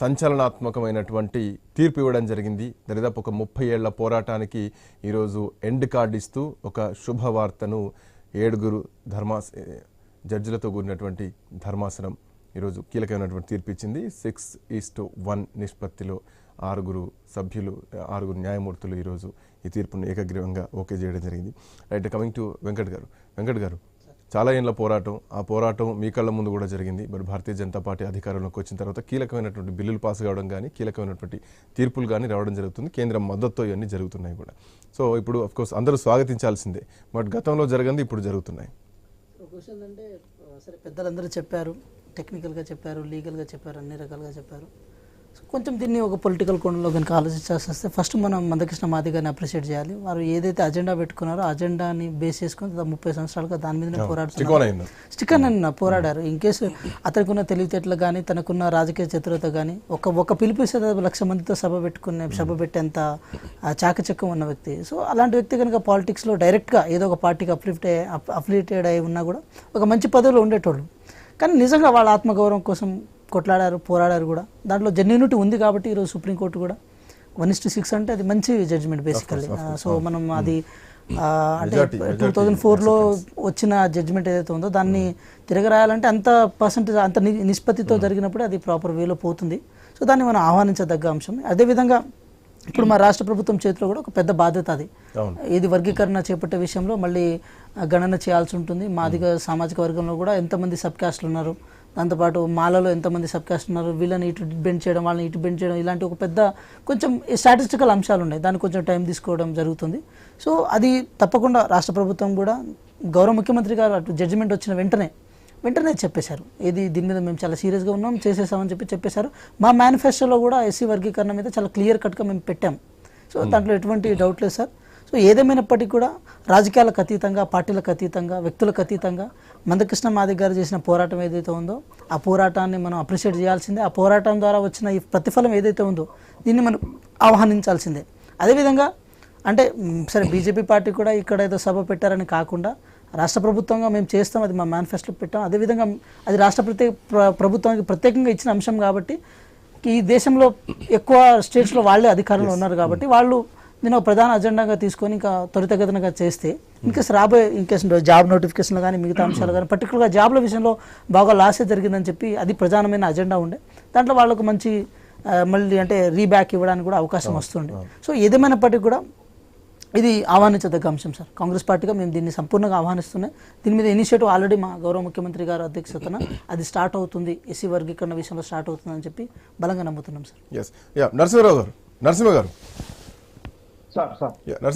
సంచలనాత్మకమైనటువంటి తీర్పు ఇవ్వడం జరిగింది. దరిదాపు ఒక ముప్పై ఏళ్ళ పోరాటానికి ఈరోజు ఎండ్ కార్డ్ ఇస్తూ ఒక శుభవార్తను ఏడుగురు ధర్మా జడ్జిలతో కూడినటువంటి ధర్మాసనం ఈరోజు కీలకమైనటువంటి తీర్పు ఇచ్చింది. సిక్స్ ఈస్ట్ వన్ నిష్పత్తిలో ఆరుగురు సభ్యులు ఆరుగురు న్యాయమూర్తులు ఈరోజు ఈ తీర్పును ఏకగ్రీవంగా ఓకే చేయడం జరిగింది. రైట్ కమింగ్ టు వెంకట్ గారు. వెంకట్ గారు చాలా ఏళ్ళ పోరాటం. ఆ పోరాటం మీ కళ్ళ ముందు కూడా జరిగింది. మరి భారతీయ జనతా పార్టీ అధికారంలోకి వచ్చిన తర్వాత కీలకమైనటువంటి బిల్లులు పాస్ కావడం కానీ కీలకమైనటువంటి తీర్పులు కానీ రావడం జరుగుతుంది. కేంద్రం మద్దతుతో ఇవన్నీ జరుగుతున్నాయి కూడా. సో ఇప్పుడు అఫ్ కోర్స్ అందరూ స్వాగతించాల్సిందే. బట్ గతంలో జరగంది ఇప్పుడు జరుగుతున్నాయి. అంటే సరే పెద్దలందరూ చెప్పారు. టెక్నికల్గా చెప్పారు లీగల్గా చెప్పారు అన్ని రకాలుగా చెప్పారు. కొంచెం దీన్ని ఒక పొలిటికల్ కోణంలో కనుక ఆలోచించాల్సి వస్తే ఫస్ట్ మనం మందకృష్ణ మాది గారిని అప్రిషియేట్ చేయాలి. వారు ఏదైతే అజెండా పెట్టుకున్నారో అజెండాని బేస్ చేసుకొని ముప్పై సంవత్సరాలుగా దాని మీదనే పోరాడుతున్నారు. అయింది. స్టిక్కర్ నన్ను పోరాడారు. ఇన్ కేసు అతనికి తెలివితేటలు కానీ తనకున్న రాజకీయ చతురత కానీ ఒక ఒక పిలుపు ఇస్తే దాదాపు లక్ష మందితో సభ పెట్టుకునే సభ పెట్టేంత చాకచక్యం ఉన్న వ్యక్తి. సో అలాంటి వ్యక్తి కనుక పాలిటిక్స్లో డైరెక్ట్గా ఏదో ఒక పార్టీకి అప్లిఫ్ట్ అప్లిటెడ్ అయి ఉన్నా కూడా ఒక మంచి పదవిలో ఉండేటోళ్ళు. కానీ నిజంగా వాళ్ళ ఆత్మగౌరవం కోసం కొట్లాడారు పోరాడారు కూడా. దాంట్లో జెన్యునిటీ ఉంది కాబట్టి ఈరోజు సుప్రీంకోర్టు కూడా. వన్ ఇస్ టు సిక్స్ అంటే అది మంచి జడ్జిమెంట్ బేసికల్లీ సో మనం అది ఆ, అంటే టూ థౌజండ్ ఫోర్లో వచ్చిన జడ్జిమెంట్ ఏదైతే ఉందో దాన్ని తిరగరాయాలంటే అంత పర్సంటేజ్ అంత నిష్పత్తితో జరిగినప్పుడే అది ప్రాపర్ వేలో పోతుంది. సో దాన్ని మనం ఆహ్వానించదగ్గ అంశం. అదేవిధంగా ఇప్పుడు మా రాష్ట్ర ప్రభుత్వం చేతిలో కూడా ఒక పెద్ద బాధ్యత అది. ఇది వర్గీకరణ చేపట్టే విషయంలో మళ్ళీ గణన చేయాల్సి ఉంటుంది. మాదిగ సామాజిక వర్గంలో కూడా ఎంతమంది సబ్ కాస్ట్లు ఉన్నారు? దాంతోపాటు మాలలో ఎంతమంది సబ్ కాస్ట్ ఉన్నారు వీళ్ళని ఇటు బెండ్ చేయడం వాళ్ళని ఇటు బెండ్ చేయడం ఇలాంటి ఒక పెద్ద కొంచెం స్టాటిస్టికల్ అంశాలు ఉన్నాయి. దానికి కొంచెం టైం తీసుకోవడం జరుగుతుంది. సో అది తప్పకుండా రాష్ట్ర ప్రభుత్వం కూడా గౌరవ ముఖ్యమంత్రి గారు అటు జడ్జిమెంట్ వచ్చిన వెంటనే వెంటనే చెప్పేశారు. ఇది దీని మీద మేము చాలా సీరియస్గా ఉన్నాం చేసేసామని చెప్పి చెప్పేశారు. మా మేనిఫెస్టోలో కూడా ఎస్సీ వర్గీకరణ మీద చాలా క్లియర్ కట్గా మేము పెట్టాం. సో దాంట్లో ఎటువంటి డౌట్ లేదు సార్ సో ఏదేమైనప్పటికీ కూడా రాజకీయాలకు అతీతంగా పార్టీలకు అతీతంగా వ్యక్తులకు అతీతంగా మందకృష్ణ మాదిక్ గారు చేసిన పోరాటం ఏదైతే ఉందో ఆ పోరాటాన్ని మనం అప్రిషియేట్ చేయాల్సిందే. ఆ పోరాటం ద్వారా వచ్చిన ఈ ప్రతిఫలం ఏదైతే ఉందో దీన్ని మనం ఆహ్వానించాల్సిందే. అదేవిధంగా అంటే సరే బీజేపీ పార్టీ కూడా ఇక్కడ ఏదో సభ పెట్టారని కాకుండా రాష్ట్ర ప్రభుత్వంగా మేము చేస్తాం అది మా మేనిఫెస్టో పెట్టాం. అదేవిధంగా అది రాష్ట్ర ప్రత్యేక ప్రభుత్వానికి ప్రత్యేకంగా ఇచ్చిన అంశం కాబట్టి ఈ దేశంలో ఎక్కువ స్టేట్స్లో వాళ్ళే అధికారంలో ఉన్నారు కాబట్టి వాళ్ళు దీని ఒక ప్రధాన అజెండాగా తీసుకొని ఇంకా త్వరితగతినగా చేస్తే ఇంకేస్ రాబోయే ఇంకేస్ జాబ్ నోటిఫికేషన్లు కానీ మిగతా అంశాలు కానీ పర్టికులర్గా జాబ్ల విషయంలో బాగా లాసే జరిగిందని చెప్పి అది ప్రధానమైన అజెండా ఉండే. దాంట్లో వాళ్ళకు మంచి మళ్ళీ అంటే రీబ్యాక్ ఇవ్వడానికి కూడా అవకాశం వస్తుండే. సో ఏదేమైనప్పటికీ కూడా ఇది ఆహ్వానించదగ్గ అంశం సార్. కాంగ్రెస్ పార్టీగా మేము దీన్ని సంపూర్ణంగా ఆహ్వానిస్తున్నాం. దీని మీద ఇనిషియేటివ్ ఆల్రెడీ మా గౌరవ ముఖ్యమంత్రి గారు అధ్యక్షతన అది స్టార్ట్ అవుతుంది. ఎస్సీ వర్గీకరణ విషయంలో స్టార్ట్ అవుతుందని చెప్పి బలంగా నమ్ముతున్నాం సార్. ఎస్ యా నరసింహరావు గారు నరసింహ గారు. Sir sir yeah Narasimha